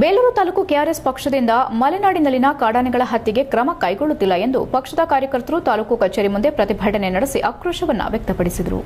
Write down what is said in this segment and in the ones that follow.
Belur taluk KRS ಪಕ್ಷದಿಂದ ಮಲೆನಾಡಿನಲ್ಲಿನ ಕಾಡಾನೆಗಳ ಹತ್ಯೆಗೆ ಕ್ರಮ ಕೈಗೊಳ್ಳುತ್ತಿಲ್ಲ ಎಂದು ಪಕ್ಷದ ಕಾರ್ಯಕರ್ತರು ತಾಲೂಕು ಕಚೇರಿ ಮುಂದೆ ಪ್ರತಿಭಟನೆ ನಡೆಸಿ ಆಕ್ರೋಶವನ್ನು ವ್ಯಕ್ತಪಡಿಸಿದರು.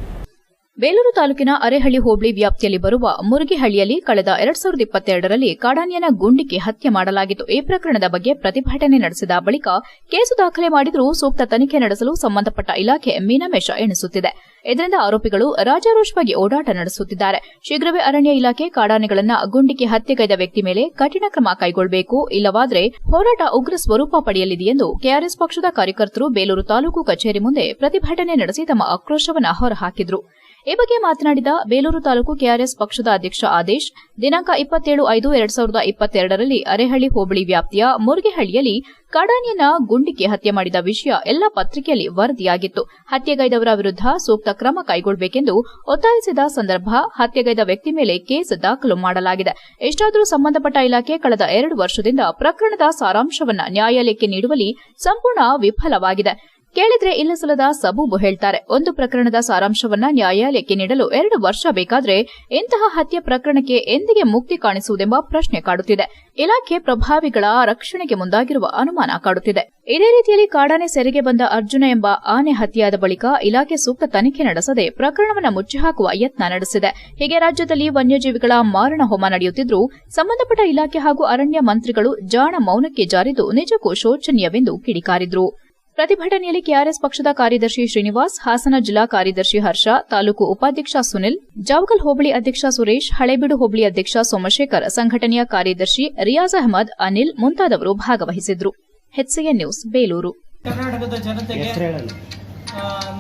ಬೇಲೂರು ತಾಲೂಕಿನ ಅರೆಹಳ್ಳಿ ಹೋಬಳಿ ವ್ಯಾಪ್ತಿಯಲ್ಲಿ ಬರುವ ಮುರುಗಿಹಳ್ಳಿಯಲ್ಲಿ ಕಳೆದ ಎರಡ್ ಸಾವಿರದ ಇಪ್ಪತ್ತೆರಡರಲ್ಲಿ ಕಾಡಾನಿಯನ ಗುಂಡಿಗೆ ಹತ್ಯೆ ಮಾಡಲಾಗಿತ್ತು. ಈ ಪ್ರಕರಣದ ಬಗ್ಗೆ ಪ್ರತಿಭಟನೆ ನಡೆಸಿದ ಬಳಿಕ ಕೇಸು ದಾಖಲೆ ಮಾಡಿದರೂ ಸೂಕ್ತ ತನಿಖೆ ನಡೆಸಲು ಸಂಬಂಧಪಟ್ಟ ಇಲಾಖೆ ಮೀನಮೇಷ ಎಣಿಸುತ್ತಿದೆ. ಇದರಿಂದ ಆರೋಪಿಗಳು ರಾಜಾರೋಷವಾಗಿ ಓಡಾಟ ನಡೆಸುತ್ತಿದ್ದಾರೆ. ಶೀಘ್ರವೇ ಅರಣ್ಯ ಇಲಾಖೆ ಕಾಡಾನೆಗಳನ್ನ ಗುಂಡಿಕ್ಕಿ ಹತ್ಯೆಗೈದ ವ್ಯಕ್ತಿ ಮೇಲೆ ಕಠಿಣ ಕ್ರಮ ಕೈಗೊಳ್ಳಬೇಕು ಇಲ್ಲವಾದರೆ ಹೋರಾಟ ಉಗ್ರ ಸ್ವರೂಪ ಪಡೆಯಲಿದೆ ಎಂದು ಕೆಆರ್ಎಸ್ ಪಕ್ಷದ ಕಾರ್ಯಕರ್ತರು ಬೇಲೂರು ತಾಲೂಕು ಕಚೇರಿ ಮುಂದೆ ಪ್ರತಿಭಟನೆ ನಡೆಸಿ ತಮ್ಮ ಆಕ್ರೋಶವನ್ನು ಹೊರಹಾಕಿದ್ರು. ಈ ಬಗ್ಗೆ ಮಾತನಾಡಿದ ಬೇಲೂರು ತಾಲೂಕು ಕೆಆರ್ಎಸ್ ಪಕ್ಷದ ಅಧ್ಯಕ್ಷ ಆದೇಶ್, ದಿನಾಂಕ ಇಪ್ಪತ್ತೇಳು ಐದು ಎರಡ್ ಸಾವಿರದ ಇಪ್ಪತ್ತೆರಡರಲ್ಲಿ ಅರೆಹಳ್ಳಿ ಹೋಬಳಿ ವ್ಯಾಪ್ತಿಯ ಮುರುಗೇಹಳ್ಳಿಯಲ್ಲಿ ಕಾಡಾನೆಯನ್ನ ಗುಂಡಿಗೆ ಹತ್ಯೆ ಮಾಡಿದ ವಿಷಯ ಎಲ್ಲ ಪತ್ರಿಕೆಯಲ್ಲಿ ವರದಿಯಾಗಿತ್ತು. ಹತ್ಯೆಗೈದವರ ವಿರುದ್ಧ ಸೂಕ್ತ ಕ್ರಮ ಕೈಗೊಳ್ಳಬೇಕೆಂದು ಒತ್ತಾಯಿಸಿದ ಸಂದರ್ಭ ಹತ್ಯೆಗೈದ ವ್ಯಕ್ತಿ ಮೇಲೆ ಕೇಸ್ ದಾಖಲು ಮಾಡಲಾಗಿದೆ. ಎಷ್ಟಾದರೂ ಸಂಬಂಧಪಟ್ಟ ಇಲಾಖೆ ಕಳೆದ ಎರಡು ವರ್ಷದಿಂದ ಪ್ರಕರಣದ ಸಾರಾಂಶವನ್ನ ನ್ಯಾಯಾಲಯಕ್ಕೆ ನೀಡುವಲ್ಲಿ ಸಂಪೂರ್ಣ ವಿಫಲವಾಗಿದೆ. ಕೇಳಿದ್ರೆ ಇಲ್ಲಸಲ್ಲದ ಸಬೂಬು ಹೇಳ್ತಾರೆ. ಒಂದು ಪ್ರಕರಣದ ಸಾರಾಂಶವನ್ನ ನ್ಯಾಯಾಲಯಕ್ಕೆ ನೀಡಲು ಎರಡು ವರ್ಷ ಬೇಕಾದ್ರೆ ಇಂತಹ ಹತ್ಯೆ ಪ್ರಕರಣಕ್ಕೆ ಎಂದಿಗೆ ಮುಕ್ತಿ ಕಾಣಿಸುವುದೆಂಬ ಪ್ರಶ್ನೆ ಕಾಡುತ್ತಿದೆ. ಇಲಾಖೆ ಪ್ರಭಾವಿಗಳ ರಕ್ಷಣೆಗೆ ಮುಂದಾಗಿರುವ ಅನುಮಾನ ಕಾಡುತ್ತಿದೆ. ಇದೇ ರೀತಿಯಲ್ಲಿ ಕಾಡಾನೆ ಸೆರೆಗೆ ಬಂದ ಅರ್ಜುನ ಎಂಬ ಆನೆ ಹತ್ಯೆಯಾದ ಬಳಿಕ ಇಲಾಖೆ ಸೂಕ್ತ ತನಿಖೆ ನಡೆಸದೆ ಪ್ರಕರಣವನ್ನು ಮುಚ್ಚಿಹಾಕುವ ಯತ್ನ ನಡೆಸಿದೆ. ಹೀಗೆ ರಾಜ್ಯದಲ್ಲಿ ವನ್ಯಜೀವಿಗಳ ಮಾರಣ ಹೋಮ ನಡೆಯುತ್ತಿದ್ದರೂ ಸಂಬಂಧಪಟ್ಟ ಇಲಾಖೆ ಹಾಗೂ ಅರಣ್ಯ ಮಂತ್ರಿಗಳು ಜಾಣ ಮೌನಕ್ಕೆ ಜಾರಿದ್ದು ನಿಜಕ್ಕೂ ಶೋಚನೀಯವೆಂದು ಕಿಡಿಕಾರಿದ್ರು. ಪ್ರತಿಭಟನೆಯಲ್ಲಿ ಕೆಆರ್ಎಸ್ ಪಕ್ಷದ ಕಾರ್ಯದರ್ಶಿ ಶ್ರೀನಿವಾಸ್ ಹಾಸನ ಜಿಲ್ಲಾ ಕಾರ್ಯದರ್ಶಿ ಹರ್ಷ ತಾಲೂಕು ಉಪಾಧ್ಯಕ್ಷ ಸುನಿಲ್ ಜಾವಗಲ್ ಹೋಬಳಿ ಅಧ್ಯಕ್ಷ ಸುರೇಶ್ ಹಳೇಬೀಡು ಹೋಬಳಿ ಅಧ್ಯಕ್ಷ ಸೋಮಶೇಖರ್ ಸಂಘಟನೆಯ ಕಾರ್ಯದರ್ಶಿ ರಿಯಾಜ್ ಅಹಮದ್ ಅನಿಲ್ ಮುಂತಾದವರು ಭಾಗವಹಿಸಿದ್ರು. HCN news Belur. ಕರ್ನಾಟಕದ ಜನತೆಗೆ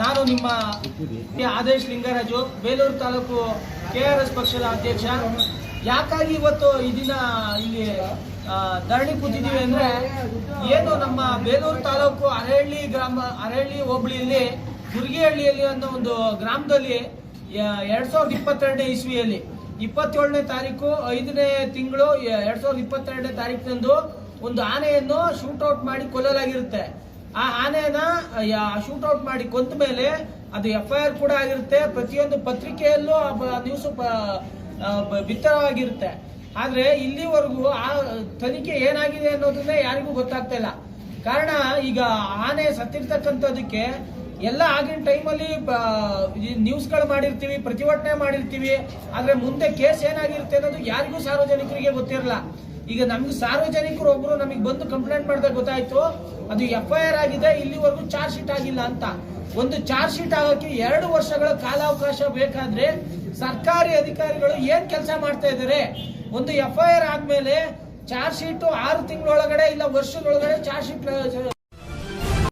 ನಾನು ನಿಮ್ಮ ಆದೇಶ್ ಲಿಂಗರಾಜು ಬೇಲೂರು ತಾಲೂಕು ಕೆಆರ್ಎಸ್ ಪಕ್ಷದ ಅಧ್ಯಕ್ಷ ಯಾಕಾಗಿ ಇವತ್ತು ಈ ದಿನ ಇಲ್ಲಿ ಧರಣಿ ಕೂತಿದ್ದೀವಿ ಅಂದ್ರೆ ಏನು ನಮ್ಮ ಬೇಲೂರು ತಾಲೂಕು ಅರಹಳ್ಳಿ ಗ್ರಾಮ, ಅರಹಳ್ಳಿ ಹೋಬಳಿಯಲ್ಲಿ ಗುರ್ಗಿಹಳ್ಳಿಯಲ್ಲಿ ಅನ್ನೋ ಒಂದು ಗ್ರಾಮದಲ್ಲಿ ಎರಡ್ ಸಾವಿರದ ಇಪ್ಪತ್ತೆರಡನೇ ಇಸ್ವಿಯಲ್ಲಿ. ಇಪ್ಪತ್ತೇಳನೇ ತಾರೀಕು, ಐದನೇ ತಿಂಗಳು ಎರಡ್ ಸಾವಿರದ ಇಪ್ಪತ್ತೆರಡನೇ ತಾರೀಕಿನಂದು ಒಂದು ಆನೆಯನ್ನು ಶೂಟ್ಔಟ್ ಮಾಡಿ ಕೊಲ್ಲಲಾಗಿರುತ್ತೆ. ಆ ಆನೆಯನ್ನ ಶೂಟ್ಔಟ್ ಮಾಡಿ ಕೊಂದ ಮೇಲೆ ಅದು ಎಫ್ ಐ ಆರ್ ಕೂಡ ಆಗಿರುತ್ತೆ. ಪ್ರತಿಯೊಂದು ಪತ್ರಿಕೆಯಲ್ಲೂ ನ್ಯೂಸ್ ಬಿತ್ತರವಾಗಿರುತ್ತೆ. ಆದ್ರೆ ಇಲ್ಲಿವರೆಗೂ ಆ ತನಿಖೆ ಏನಾಗಿದೆ ಅನ್ನೋದನ್ನೇ ಯಾರಿಗೂ ಗೊತ್ತಾಗ್ತಾ ಇಲ್ಲ. ಕಾರಣ ಈಗ ಆನೆ ಸತ್ತಿರ್ತಕ್ಕಂಥದಕ್ಕೆ ಎಲ್ಲ ಆಗಿನ ಟೈಮಲ್ಲಿ ನ್ಯೂಸ್ಗಳು ಮಾಡಿರ್ತೀವಿ, ಪ್ರತಿಭಟನೆ ಮಾಡಿರ್ತೀವಿ. ಆದ್ರೆ ಮುಂದೆ ಕೇಸ್ ಏನಾಗಿರುತ್ತೆ ಅನ್ನೋದು ಯಾರಿಗೂ ಸಾರ್ವಜನಿಕರಿಗೆ ಗೊತ್ತಿರಲ್ಲ. ಈಗ ನಮ್ಗೆ ಸಾರ್ವಜನಿಕರು ಒಬ್ರು ನಮಗೆ ಬಂದು ಕಂಪ್ಲೇಂಟ್ ಮಾಡಿದಾಗ ಗೊತ್ತಾಯ್ತು, ಅದು ಎಫ್ ಐ ಆರ್ ಆಗಿದೆ, ಇಲ್ಲಿವರೆಗೂ ಚಾರ್ಜ್ ಶೀಟ್ ಆಗಿಲ್ಲ ಅಂತ. ಒಂದು ಚಾರ್ಜ್ ಶೀಟ್ ಆಗೋಕೆ ಎರಡು ವರ್ಷಗಳ ಕಾಲಾವಕಾಶ ಬೇಕಾದ್ರೆ ಸರ್ಕಾರಿ ಅಧಿಕಾರಿಗಳು ಏನ್ ಕೆಲಸ ಮಾಡ್ತಾ ಇದ್ದಾರೆ? ಒಂದು ಎಫ್ ಐ ಆರ್ ಆದ್ಮೇಲೆ ಚಾರ್ಜ್ ಶೀಟ್ ಆರು ತಿಂಗಳೊಳಗಡೆ ಇಲ್ಲ ವರ್ಷದೊಳಗಡೆ ಚಾರ್ಜ್ ಶೀಟ್